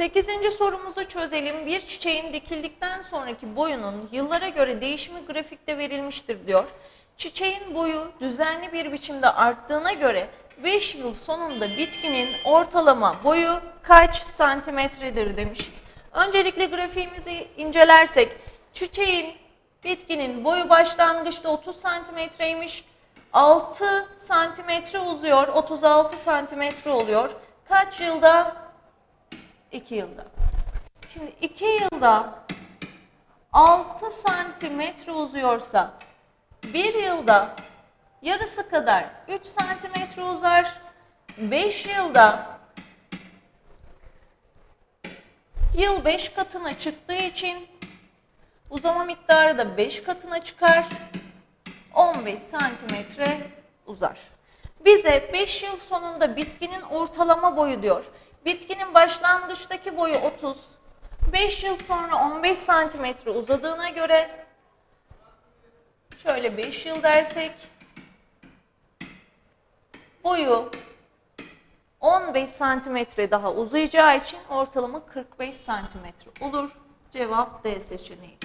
8. sorumuzu çözelim. Bir çiçeğin dikildikten sonraki boyunun yıllara göre değişimi grafikte verilmiştir diyor. Çiçeğin boyu düzenli bir biçimde arttığına göre 5 yıl sonunda bitkinin ortalama boyu kaç santimetredir demiş. Öncelikle grafiğimizi incelersek çiçeğin bitkinin boyu başlangıçta 30 santimetreymiş. 6 santimetre uzuyor, 36 santimetre oluyor. Kaç yılda? 2 yılda. Şimdi 2 yılda 6 santimetre uzuyorsa 1 yılda yarısı kadar 3 santimetre uzar. 5 yılda yıl 5 katına çıktığı için uzama miktarı da 5 katına çıkar. 15 santimetre uzar. Bize 5 yıl sonunda bitkinin ortalama boyu diyor. Bitkinin başlangıçtaki boyu 30. 5 yıl sonra 15 santimetre uzadığına göre şöyle 5 yıl dersek boyu 15 santimetre daha uzayacağı için ortalama 45 santimetre olur. Cevap D seçeneği.